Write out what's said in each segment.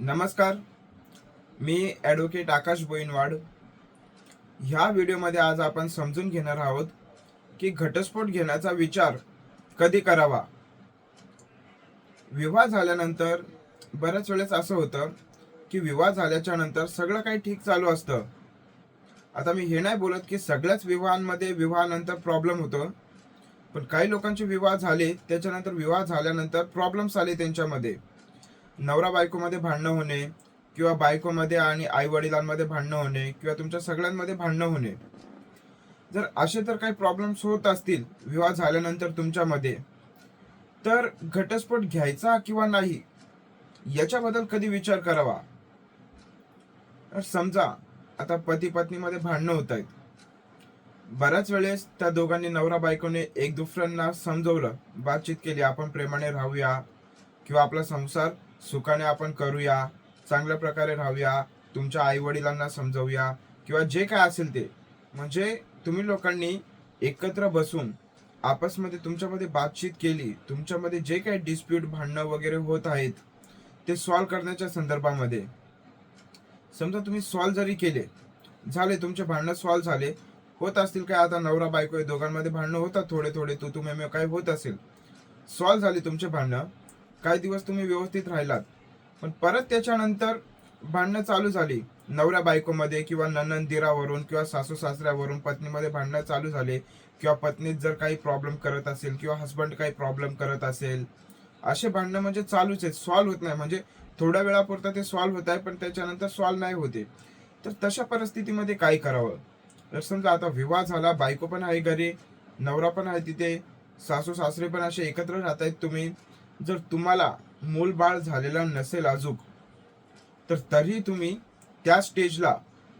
नमस्कार. मी ॲडव्होकेट आकाश बोईनवाड. ह्या व्हिडिओमध्ये आज आपण समजून घेणार आहोत की घटस्फोट घेण्याचा विचार कधी करावा? विवाह झाल्यानंतर बऱ्याच वेळेस असं होतं की विवाह झाल्याच्यानंतर सगळं काही ठीक चालू असतं. आता मी हे नाही बोलत की सगळ्याच विवाहांमध्ये विवाहानंतर प्रॉब्लेम होतो. पण काही लोकांचे विवाह झाले त्याच्यानंतर विवाह झाल्यानंतर प्रॉब्लेम्स आले त्यांच्यामध्ये. नवरा बायकोमध्ये भांडणं होणे किंवा बायकोमध्ये आणि आई वडिलांमध्ये भांडणं होणे किंवा तुमच्या सगळ्यांमध्ये भांडणं होणे. जर असे तर काही प्रॉब्लेम्स होत असतील विवाह झाल्यानंतर तुमच्यामध्ये तर घटस्फोट घ्यायचा किंवा नाही याच्याबद्दल कधी विचार करावा? तर समजा आता पती पत्नीमध्ये भांडणं होत आहेत. बऱ्याच वेळेस त्या दोघांनी नवरा बायकोने एक दुसऱ्यांना समजवलं बातचीत केली आपण प्रेमाने राहूया किंवा आपला संसार सुखाने आपण करूया चांगल्या प्रकारे राहूया तुमच्या आई वडिलांना समजवूया किंवा जे काय असेल ते. म्हणजे तुम्ही लोकांनी एकत्र बसून आपसमध्ये तुमच्यामध्ये बातचीत केली तुमच्यामध्ये जे काही डिस्प्यूट भांडणं वगैरे होत आहेत ते सॉल्व करण्याच्या संदर्भामध्ये. समजा तुम्ही सॉल्व जरी केले झाले तुमचे भांडणं सॉल्व झाले होत असतील काय आता नवरा बायको आहे दोघांमध्ये भांडणं होतात थोडे थोडे तू तुम्ही काय होत असेल. सॉल्व झाले तुमचे भांडणं काही दिवस तुम्ही व्यवस्थित राहिलात. पण परत त्याच्यानंतर भांडणं चालू झाली. नवऱ्या बायकोमध्ये किंवा ननंद दिरावरून किंवा सासू सासऱ्यावरून पत्नीमध्ये भांडणं चालू झाले. किंवा पत्नीत जर काही प्रॉब्लेम करत असेल किंवा हस्बंड काही प्रॉब्लेम करत असेल असे भांडणं म्हणजे चालूच आहेत. सॉल्व्ह होत नाही. म्हणजे थोड्या वेळापुरतं ते सॉल्व्ह होत आहे पण त्याच्यानंतर सॉल्व्ह नाही होते. तर तशा परिस्थितीमध्ये काय करावं? तर समजा आता विवाह झाला बायको पण आहे घरी नवरा पण आहे तिथे सासू सासरे पण असे एकत्र राहत आहेत तुम्ही. जर तुम्हाला मूल बाळ झालेला नसेल अजूक तर तरी तुम्ही त्या स्टेजला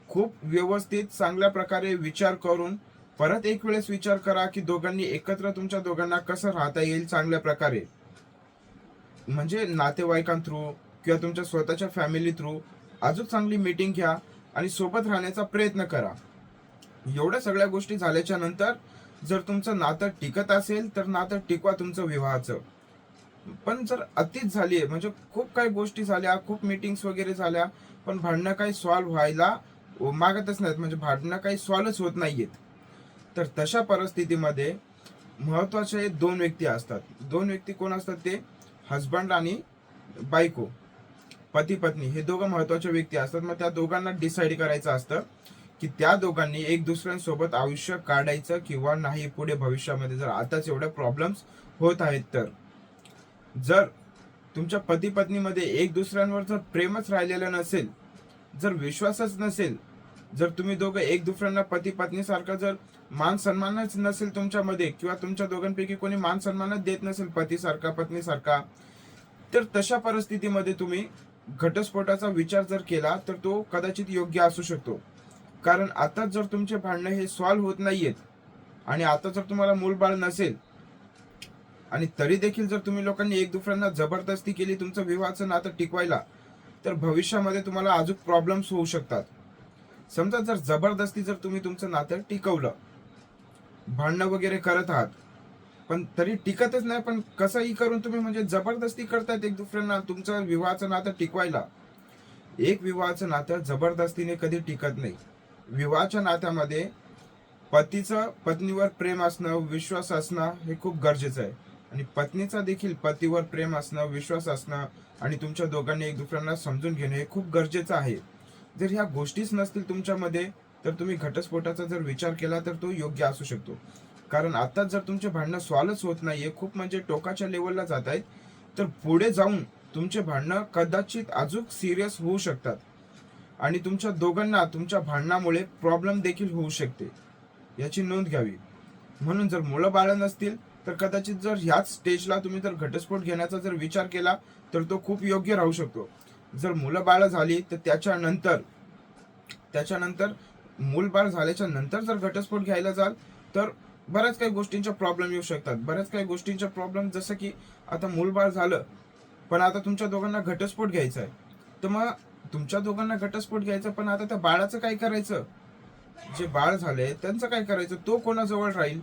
खूप व्यवस्थित चांगल्या प्रकारे विचार करून परत एक वेळेस विचार करा की दोघांनी एकत्र तुमच्या दोघांना कसं राहता येईल चांगल्या प्रकारे. म्हणजे नातेवाईकां थ्रू किंवा तुमच्या स्वतःच्या फॅमिली थ्रू अजून चांगली मीटिंग घ्या आणि सोबत राहण्याचा प्रयत्न करा. एवढ्या सगळ्या गोष्टी झाल्याच्यानंतर जर तुमचं नातं टिकत असेल तर नातं टिकवा तुमचं विवाहाचं. पण जर अतिच झाली आहे म्हणजे खूप काही गोष्टी झाल्या खूप मीटिंग्स वगैरे झाल्या पण भांडणं काही सॉल्व्ह व्हायला मागतच नाहीत. म्हणजे भांडणं काही सॉल्वच होत नाहीयेत. तर तशा परिस्थितीमध्ये महत्त्वाचे दोन व्यक्ती असतात. दोन व्यक्ती कोण असतात? ते हजबंड आणि बायको. पती पत्नी हे दोघं महत्त्वाचे व्यक्ती असतात. मग त्या दोघांना डिसाईड करायचं असतं की त्या दोघांनी एक दुसऱ्यांसोबत आयुष्य काढायचं किंवा नाही. पुढे भविष्यामध्ये जर आताच एवढ्या प्रॉब्लेम्स होत आहेत तर. जर तुमच्या पती पत्नीमध्ये एक दुसऱ्यांवर जर प्रेमच राहिलेलं नसेल जर विश्वासच नसेल जर तुम्ही दोघं एक दुसऱ्यांना पती पत्नीसारखा जर मान सन्मानच नसेल तुमच्यामध्ये किंवा तुमच्या दोघांपैकी कोणी मान सन्मानच देत नसेल पतीसारखा पत्नीसारखा तर तशा परिस्थितीमध्ये तुम्ही घटस्फोटाचा विचार जर केला तर तो कदाचित योग्य असू शकतो. कारण आता जर तुमचे भांडणं हे सॉल्व्ह होत नाहीयेत आणि आता जर तुम्हाला मूलबाळ नसेल आणि तरी देखील जर तुम्ही लोकांनी एक दुसऱ्यांना जबरदस्ती केली तुमचं विवाहाचं नातं टिकवायला तर भविष्यामध्ये तुम्हाला अजून प्रॉब्लेम्स होऊ शकतात. समजा जर जबरदस्ती जर तुम्ही तुमचं नातं टिकवलं भांडणं वगैरे करत आहात पण तरी टिकतच नाही पण कसंही करून तुम्ही म्हणजे जबरदस्ती करतायत एक दुसऱ्यांना तुमचं विवाहाचं नातं टिकवायला एक विवाहाचं नातं जबरदस्तीने कधी टिकत नाही. विवाहाच्या नात्यामध्ये पतीचं पत्नीवर प्रेम असणं विश्वास असणं हे खूप गरजेचं आहे. आणि पत्नीचा देखील पतीवर प्रेम असणं विश्वास असणं आणि तुमच्या दोघांनी एक दुसऱ्यांना समजून घेणं हे खूप गरजेचं आहे. जर ह्या गोष्टीच नसतील तुमच्यामध्ये तर तुम्ही घटस्फोटाचा जर विचार केला तर तो योग्य असू शकतो. कारण आता जर तुमचे भांडणं सॉल्वच होत नाहीये खूप म्हणजे टोकाच्या लेवलला जात आहेत तर पुढे जाऊन तुमचे भांडणं कदाचित अजून सिरियस होऊ शकतात. आणि तुमच्या दोघांना तुमच्या भांडणामुळे प्रॉब्लेम देखील होऊ शकते. याची नोंद घ्यावी. म्हणून जर मुलं बाळं नसतील तर कदाचित जर ह्याच स्टेजला तुम्ही जर घटस्फोट घेण्याचा जर विचार केला तर तो खूप योग्य राहू शकतो. जर मुलं बाळं झाली तर त्याच्यानंतर त्याच्यानंतर मूलबाळ झाल्याच्यानंतर जर घटस्फोट घ्यायला जाल तर बऱ्याच काही गोष्टींच्या प्रॉब्लेम येऊ शकतात. बऱ्याच काही गोष्टींच्या प्रॉब्लेम जसं की आता मूलबाळ झालं पण आता तुमच्या दोघांना घटस्फोट घ्यायचा आहे. तर मग तुमच्या दोघांना घटस्फोट घ्यायचा पण आता त्या बाळाचं काय करायचं? जे बाळ झाले त्यांचं काय करायचं? तो कोणाजवळ राहील?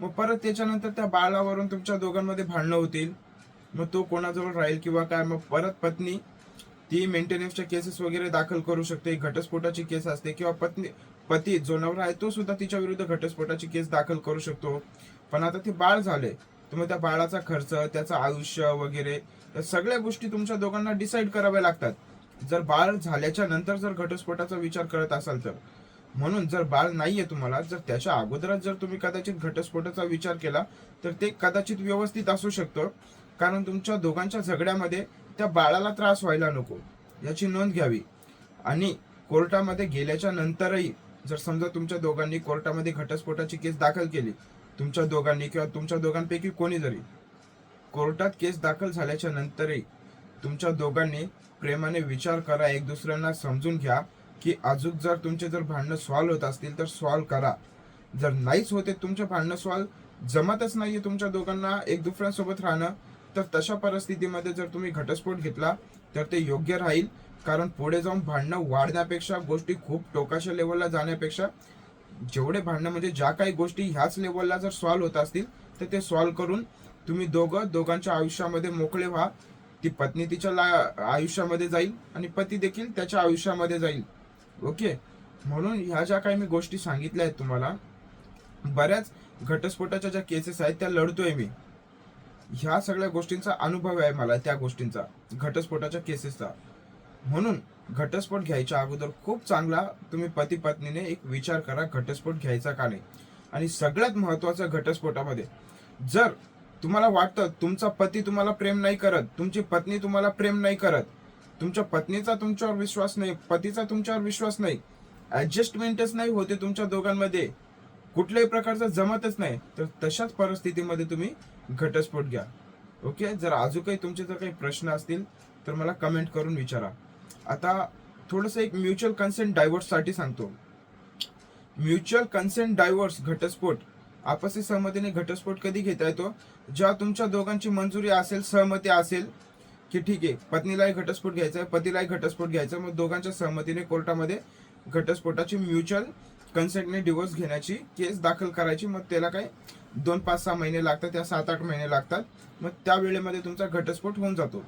मग परत त्याच्यानंतर त्या बाळावरून तुमच्या दोघांमध्ये भांडणं होतील. मग तो कोणाजवळ राहील किंवा काय? मग परत पत्नी ती मेंटेनन्सच्या केसेस वगैरे दाखल करू शकते. घटस्फोटाची केस असते किंवा पत्नी पती जो नवरा आहे तो सुद्धा तिच्या विरुद्ध घटस्फोटाची केस दाखल करू शकतो. पण आता ते बाळ झाले तर मग त्या बाळाचा खर्च त्याचं आयुष्य वगैरे या सगळ्या गोष्टी तुमच्या दोघांना डिसाईड कराव्या लागतात. जर बाळ झाल्याच्यानंतर जर घटस्फोटाचा विचार करत असाल तर. म्हणून जर बाळ नाहीये तुम्हाला जर त्याच्या अगोदरच जर तुम्ही कदाचित घटस्फोटाचा विचार केला तर ते कदाचित व्यवस्थित असू शकतं. कारण तुमच्या दोघांच्या झगड्यामध्ये त्या बाळाला त्रास व्हायला नको याची नोंद घ्यावी. आणि कोर्टामध्ये गेल्याच्या नंतरही जर समजा तुमच्या दोघांनी कोर्टामध्ये घटस्फोटाची केस दाखल केली तुमच्या दोघांनी किंवा तुमच्या दोघांपैकी कोणी जरी कोर्टात केस दाखल झाल्याच्या नंतरही तुमच्या दोघांनी प्रेमाने विचार करा एक दुसऱ्यांना समजून घ्या की अजून जर तुमचे जर भांडणं सॉल्व्ह होत असतील तर सॉल्व्ह करा. जर नाहीच होते तुमचे भांडणं सॉल्व्ह जमतच नाहीये तुमच्या दोघांना एक दुसऱ्यासोबत राहणं तर तशा परिस्थितीमध्ये जर तुम्ही घटस्फोट घेतला तर ते योग्य राहील. कारण पुढे जाऊन भांडणं वाढण्यापेक्षा गोष्टी खूप टोकाशा लेवलला जाण्यापेक्षा जेवढे भांडणं म्हणजे ज्या काही गोष्टी ह्याच लेवलला जर सॉल्व्ह होत असतील तर ते सॉल्व्ह करून तुम्ही दोघं दोघांच्या आयुष्यामध्ये मोकळे व्हा. ती पत्नी तिच्या ला- आयुष्यामध्ये जाईल आणि पती देखील त्याच्या आयुष्यामध्ये जाईल. ओके. म्हणून ह्या ज्या काही मी गोष्टी सांगितल्या आहेत तुम्हाला बऱ्याच घटस्फोटाच्या ज्या केसेस आहेत त्या लढतोय मी. ह्या सगळ्या गोष्टींचा अनुभव आहे मला त्या गोष्टींचा घटस्फोटाच्या केसेसचा म्हणून घटस्फोट घ्यायच्या अगोदर खूप चांगला तुम्ही पती पत्नीने एक विचार करा घटस्फोट घ्यायचा का नाही. आणि सगळ्यात महत्वाचं घटस्फोटामध्ये जर तुम्हाला वाटतं तुमचा पती तुम्हाला प्रेम नाही करत तुमची पत्नी तुम्हाला प्रेम नाही करत तुमच्या पत्नीचा तुमच्यावर विश्वास नाही पतीचा तुमच्यावर विश्वास नाही. ऍडजस्टमेंटच नाही होते तुमच्या दोघांमध्ये. कुठल्याही प्रकारचं जमतच नाही. तर तशाच परिस्थितीमध्ये तुम्ही घटस्फोट घ्या. ओके जर अजून काही तुमचे जर काही प्रश्न असतील तर मला कमेंट करून विचारा. आता थोडंसं एक म्युच्युअल कन्सेंट डायव्हर्ससाठी सांगतो. म्युच्युअल कन्सेंट डायव्हर्स घटस्फोट. आपसी सहमतीने घटस्फोट कधी घेता येतो? ज्या तुमच्या दोघांची मंजुरी असेल सहमती असेल की ठीक आहे पत्नीलाही घटस्फोट घ्यायचा आहे पतीलाही घटस्फोट घ्यायचा मग दोघांच्या सहमतीने कोर्टामध्ये घटस्फोटाची म्युच्युअल कन्सेंटने डिवोर्स घेण्याची केस दाखल करायची. मग त्याला काय दोन पाच सहा महिने लागतात त्या सात आठ महिने लागतात. मग त्या वेळेमध्ये तुमचा घटस्फोट होऊन जातो.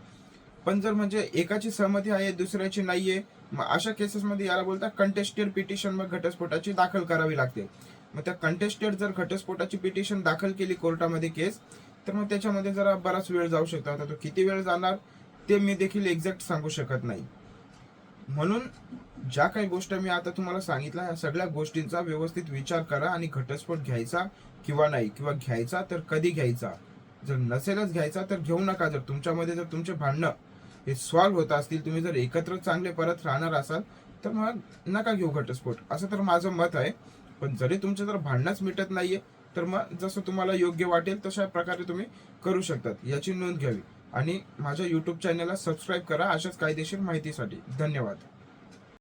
पण जर म्हणजे एकाची सहमती आहे दुसऱ्याची नाही आहे मग अशा केसेसमध्ये याला बोलतात कंटेस्टेड पिटिशन मग घटस्फोटाची दाखल करावी लागते. मग त्या कंटेस्टेड जर घटस्फोटाची पिटिशन दाखल केली कोर्टामध्ये केस तर मग त्याच्यामध्ये जरा बराच वेळ जाऊ शकतो. आता तो किती वेळ जाणार ते मी देखील एक्झॅक्ट सांगू शकत नाही. म्हणून ज्या काही गोष्टी मी आता तुम्हाला सांगितल्या या सगळ्या गोष्टींचा व्यवस्थित विचार करा आणि घटस्फोट घ्यायचा किंवा नाही किंवा घ्यायचा तर कधी घ्यायचा. जर नसेलच घ्यायचा तर घेऊ नका. जर तुमच्यामध्ये जर तुमचे भांडणं हे सॉल्व्ह होत असतील तुम्ही जर एकत्र चांगले परत राहणार असाल तर मग नका घेऊ घटस्फोट. असं तर माझं मत आहे. पण जरी तुमचं जर भांडणंच मिटत नाहीये तर मग जसं तुम्हाला योग्य वाटेल तशा प्रकारे तुम्ही करू शकतात. याची नोंद घ्यावी. आणि माझ्या युट्यूब चॅनलला सबस्क्राईब करा अशाच कायदेशीर माहितीसाठी. धन्यवाद.